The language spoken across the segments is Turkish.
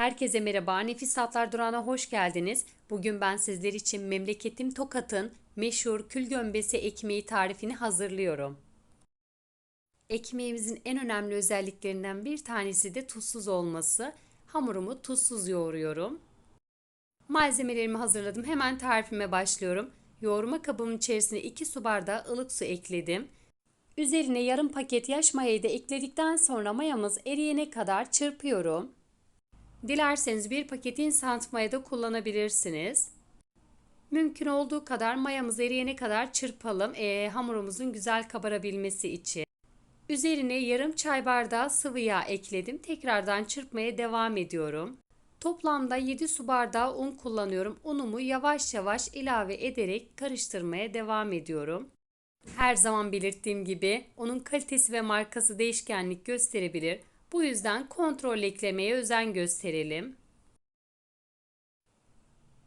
Herkese merhaba, Nefis Tatlar Durağı'na hoş geldiniz. Bugün ben sizler için memleketim Tokat'ın meşhur kül gömbesi ekmeği tarifini hazırlıyorum. Ekmeğimizin en önemli özelliklerinden bir tanesi de tuzsuz olması. Hamurumu tuzsuz yoğuruyorum. Malzemelerimi hazırladım. Hemen tarifime başlıyorum. Yoğurma kabımın içerisine 2 su bardağı ılık su ekledim. Üzerine yarım paket yaş mayayı da ekledikten sonra mayamız eriyene kadar çırpıyorum. Dilerseniz bir paket instant maya da kullanabilirsiniz. Mümkün olduğu kadar mayamız eriyene kadar çırpalım e, hamurumuzun güzel kabarabilmesi için. Üzerine yarım çay bardağı sıvı yağ ekledim. Tekrardan çırpmaya devam ediyorum. Toplamda 7 su bardağı un kullanıyorum. Unumu yavaş yavaş ilave ederek karıştırmaya devam ediyorum. Her zaman belirttiğim gibi onun kalitesi ve markası değişkenlik gösterebilir. Bu yüzden kontrol eklemeye özen gösterelim.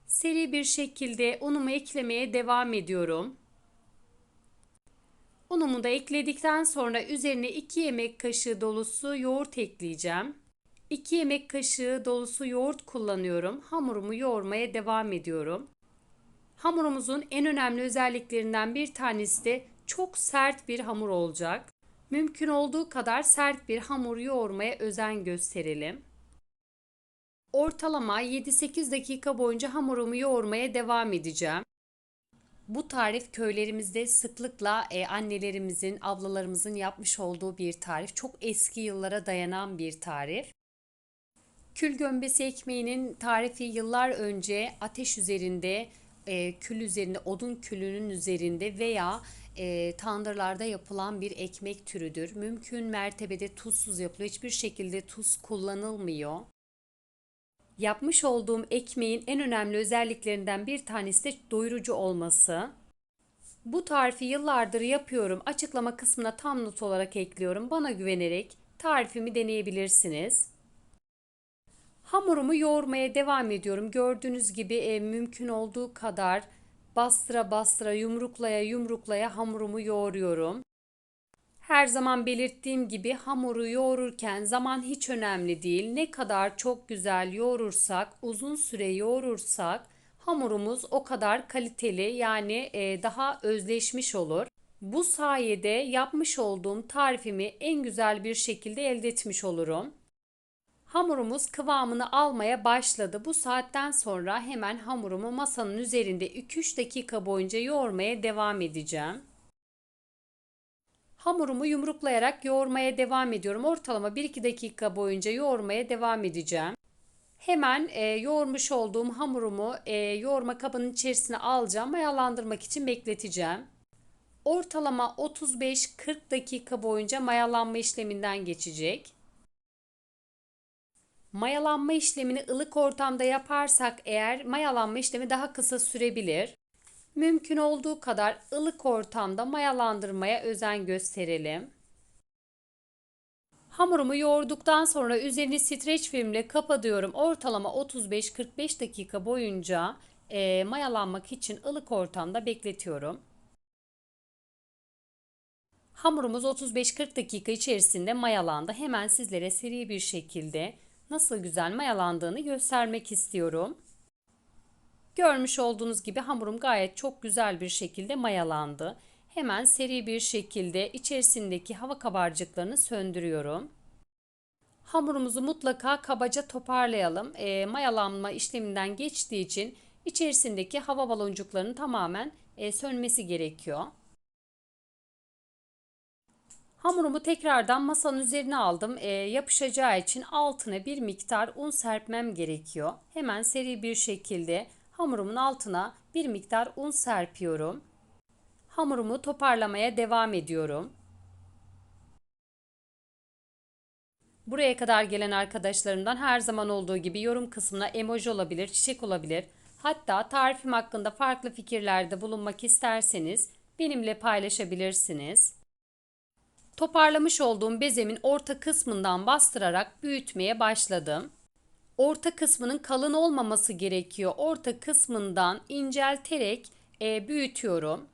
Seri bir şekilde unumu eklemeye devam ediyorum. Unumu da ekledikten sonra üzerine 2 yemek kaşığı dolusu yoğurt ekleyeceğim. 2 yemek kaşığı dolusu yoğurt kullanıyorum. Hamurumu yoğurmaya devam ediyorum. Hamurumuzun en önemli özelliklerinden bir tanesi de çok sert bir hamur olacak. Mümkün olduğu kadar sert bir hamur yoğurmaya özen gösterelim. Ortalama 7-8 dakika boyunca hamurumu yoğurmaya devam edeceğim. Bu tarif köylerimizde sıklıkla e, annelerimizin, ablalarımızın yapmış olduğu bir tarif. Çok eski yıllara dayanan bir tarif. Kül gömbesi ekmeğinin tarifi yıllar önce ateş üzerinde, e, kül üzerinde, odun külünün üzerinde veya e, tandırlarda yapılan bir ekmek türüdür. Mümkün mertebede tuzsuz yapılıyor. Hiçbir şekilde tuz kullanılmıyor. Yapmış olduğum ekmeğin en önemli özelliklerinden bir tanesi de doyurucu olması. Bu tarifi yıllardır yapıyorum. Açıklama kısmına tam not olarak ekliyorum. Bana güvenerek tarifimi deneyebilirsiniz. Hamurumu yoğurmaya devam ediyorum. Gördüğünüz gibi e, mümkün olduğu kadar bastıra bastıra yumruklaya yumruklaya hamurumu yoğuruyorum. Her zaman belirttiğim gibi hamuru yoğururken zaman hiç önemli değil. Ne kadar çok güzel yoğurursak, uzun süre yoğurursak hamurumuz o kadar kaliteli yani e, daha özleşmiş olur. Bu sayede yapmış olduğum tarifimi en güzel bir şekilde elde etmiş olurum. Hamurumuz kıvamını almaya başladı. Bu saatten sonra hemen hamurumu masanın üzerinde 2-3 dakika boyunca yoğurmaya devam edeceğim. Hamurumu yumruklayarak yoğurmaya devam ediyorum. Ortalama 1-2 dakika boyunca yoğurmaya devam edeceğim. Hemen e, yoğurmuş olduğum hamurumu e, yoğurma kabının içerisine alacağım. Mayalandırmak için bekleteceğim. Ortalama 35-40 dakika boyunca mayalanma işleminden geçecek. Mayalanma işlemini ılık ortamda yaparsak eğer mayalanma işlemi daha kısa sürebilir. Mümkün olduğu kadar ılık ortamda mayalandırmaya özen gösterelim. Hamurumu yoğurduktan sonra üzerini streç filmle kapatıyorum. Ortalama 35-45 dakika boyunca e, mayalanmak için ılık ortamda bekletiyorum. Hamurumuz 35-40 dakika içerisinde mayalandı. Hemen sizlere seri bir şekilde nasıl güzel mayalandığını göstermek istiyorum. Görmüş olduğunuz gibi hamurum gayet çok güzel bir şekilde mayalandı. Hemen seri bir şekilde içerisindeki hava kabarcıklarını söndürüyorum. Hamurumuzu mutlaka kabaca toparlayalım. E, mayalanma işleminden geçtiği için içerisindeki hava baloncuklarının tamamen e, sönmesi gerekiyor. Hamurumu tekrardan masanın üzerine aldım. E, yapışacağı için altına bir miktar un serpmem gerekiyor. Hemen seri bir şekilde hamurumun altına bir miktar un serpiyorum. Hamurumu toparlamaya devam ediyorum. Buraya kadar gelen arkadaşlarımdan her zaman olduğu gibi yorum kısmına emoji olabilir, çiçek olabilir. Hatta tarifim hakkında farklı fikirlerde bulunmak isterseniz benimle paylaşabilirsiniz. Toparlamış olduğum bezemin orta kısmından bastırarak büyütmeye başladım. Orta kısmının kalın olmaması gerekiyor. Orta kısmından incelterek e, büyütüyorum.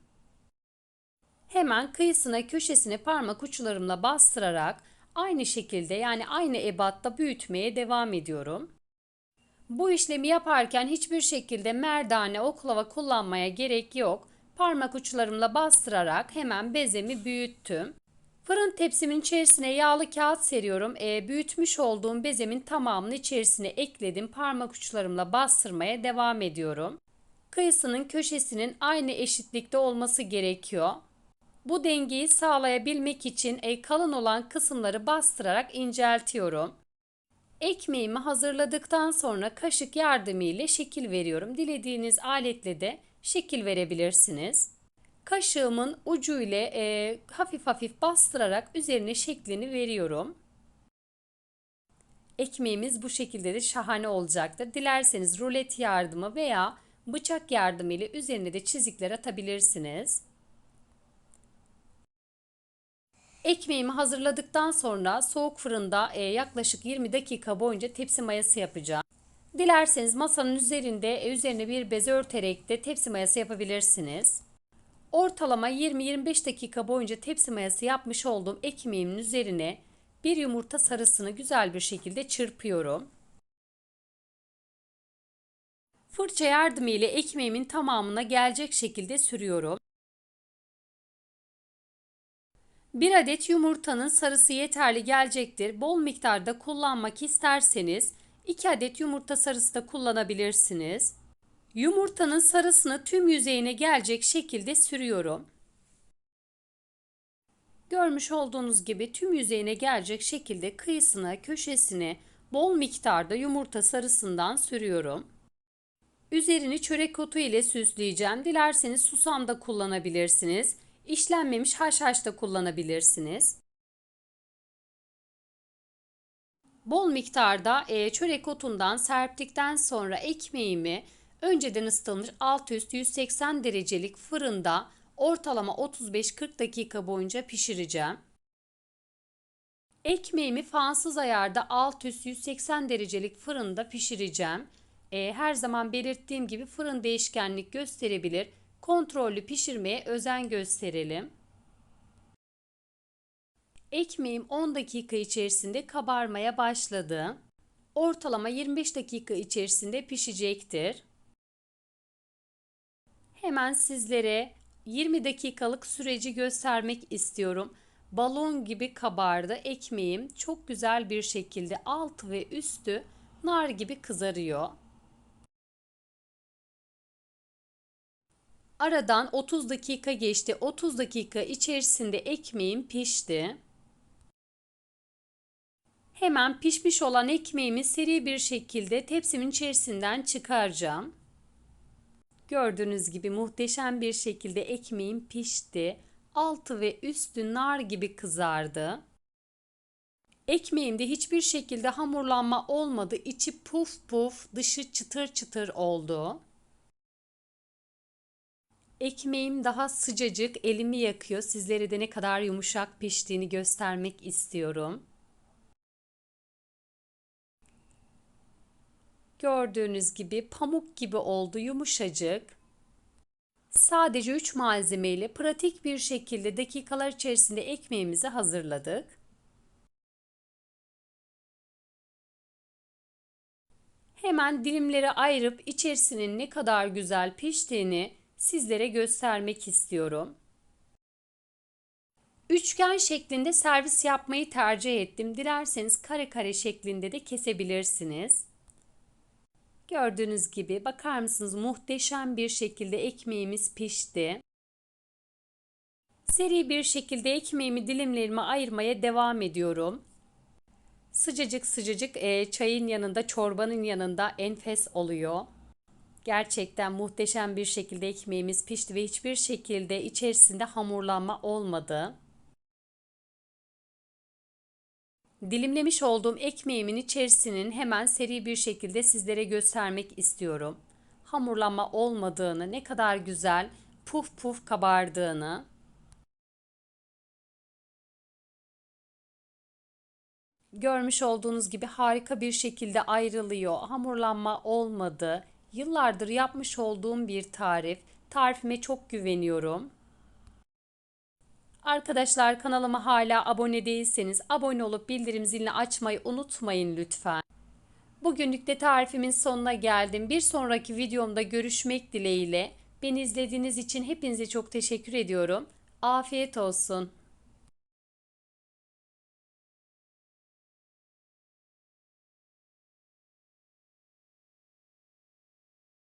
Hemen kıyısına köşesine parmak uçlarımla bastırarak aynı şekilde yani aynı ebatta büyütmeye devam ediyorum. Bu işlemi yaparken hiçbir şekilde merdane, oklava kullanmaya gerek yok. Parmak uçlarımla bastırarak hemen bezemi büyüttüm. Fırın tepsimin içerisine yağlı kağıt seriyorum. E, büyütmüş olduğum bezemin tamamını içerisine ekledim. Parmak uçlarımla bastırmaya devam ediyorum. Kıyısının köşesinin aynı eşitlikte olması gerekiyor. Bu dengeyi sağlayabilmek için e, kalın olan kısımları bastırarak inceltiyorum. Ekmeğimi hazırladıktan sonra kaşık yardımıyla şekil veriyorum. Dilediğiniz aletle de şekil verebilirsiniz. Kaşığımın ucu ile e, hafif hafif bastırarak üzerine şeklini veriyorum. Ekmeğimiz bu şekilde de şahane olacaktır. Dilerseniz rulet yardımı veya bıçak yardımıyla üzerine de çizikler atabilirsiniz. Ekmeğimi hazırladıktan sonra soğuk fırında e, yaklaşık 20 dakika boyunca tepsi mayası yapacağım. Dilerseniz masanın üzerinde e, üzerine bir bez örterek de tepsi mayası yapabilirsiniz. Ortalama 20-25 dakika boyunca tepsi mayası yapmış olduğum ekmeğimin üzerine bir yumurta sarısını güzel bir şekilde çırpıyorum. Fırça yardımıyla ekmeğimin tamamına gelecek şekilde sürüyorum. Bir adet yumurtanın sarısı yeterli gelecektir. Bol miktarda kullanmak isterseniz 2 adet yumurta sarısı da kullanabilirsiniz. Yumurtanın sarısını tüm yüzeyine gelecek şekilde sürüyorum. Görmüş olduğunuz gibi tüm yüzeyine gelecek şekilde kıyısına, köşesine bol miktarda yumurta sarısından sürüyorum. Üzerini çörek otu ile süsleyeceğim. Dilerseniz susam da kullanabilirsiniz. İşlenmemiş haşhaş da kullanabilirsiniz. Bol miktarda e, çörek otundan serptikten sonra ekmeğimi önceden ısıtılmış alt üst 180 derecelik fırında ortalama 35-40 dakika boyunca pişireceğim. Ekmeğimi fansız ayarda alt üst 180 derecelik fırında pişireceğim. E, her zaman belirttiğim gibi fırın değişkenlik gösterebilir. Kontrollü pişirmeye özen gösterelim. Ekmeğim 10 dakika içerisinde kabarmaya başladı. Ortalama 25 dakika içerisinde pişecektir. Hemen sizlere 20 dakikalık süreci göstermek istiyorum. Balon gibi kabardı ekmeğim. Çok güzel bir şekilde altı ve üstü nar gibi kızarıyor. Aradan 30 dakika geçti. 30 dakika içerisinde ekmeğim pişti. Hemen pişmiş olan ekmeğimi seri bir şekilde tepsimin içerisinden çıkaracağım. Gördüğünüz gibi muhteşem bir şekilde ekmeğim pişti. Altı ve üstü nar gibi kızardı. Ekmeğimde hiçbir şekilde hamurlanma olmadı. İçi puf puf, dışı çıtır çıtır oldu. Ekmeğim daha sıcacık, elimi yakıyor. Sizlere de ne kadar yumuşak piştiğini göstermek istiyorum. Gördüğünüz gibi pamuk gibi oldu, yumuşacık. Sadece 3 malzemeyle pratik bir şekilde dakikalar içerisinde ekmeğimizi hazırladık. Hemen dilimlere ayırıp içerisinin ne kadar güzel piştiğini sizlere göstermek istiyorum. Üçgen şeklinde servis yapmayı tercih ettim. Dilerseniz kare kare şeklinde de kesebilirsiniz. Gördüğünüz gibi bakar mısınız muhteşem bir şekilde ekmeğimiz pişti. Seri bir şekilde ekmeğimi dilimlerime ayırmaya devam ediyorum. Sıcacık sıcacık e, çayın yanında, çorbanın yanında enfes oluyor. Gerçekten muhteşem bir şekilde ekmeğimiz pişti ve hiçbir şekilde içerisinde hamurlanma olmadı. Dilimlemiş olduğum ekmeğimin içerisinin hemen seri bir şekilde sizlere göstermek istiyorum. Hamurlanma olmadığını, ne kadar güzel puf puf kabardığını. Görmüş olduğunuz gibi harika bir şekilde ayrılıyor. Hamurlanma olmadı. Yıllardır yapmış olduğum bir tarif. Tarifime çok güveniyorum. Arkadaşlar kanalıma hala abone değilseniz abone olup bildirim zilini açmayı unutmayın lütfen. Bugünlük de tarifimin sonuna geldim. Bir sonraki videomda görüşmek dileğiyle. Beni izlediğiniz için hepinize çok teşekkür ediyorum. Afiyet olsun.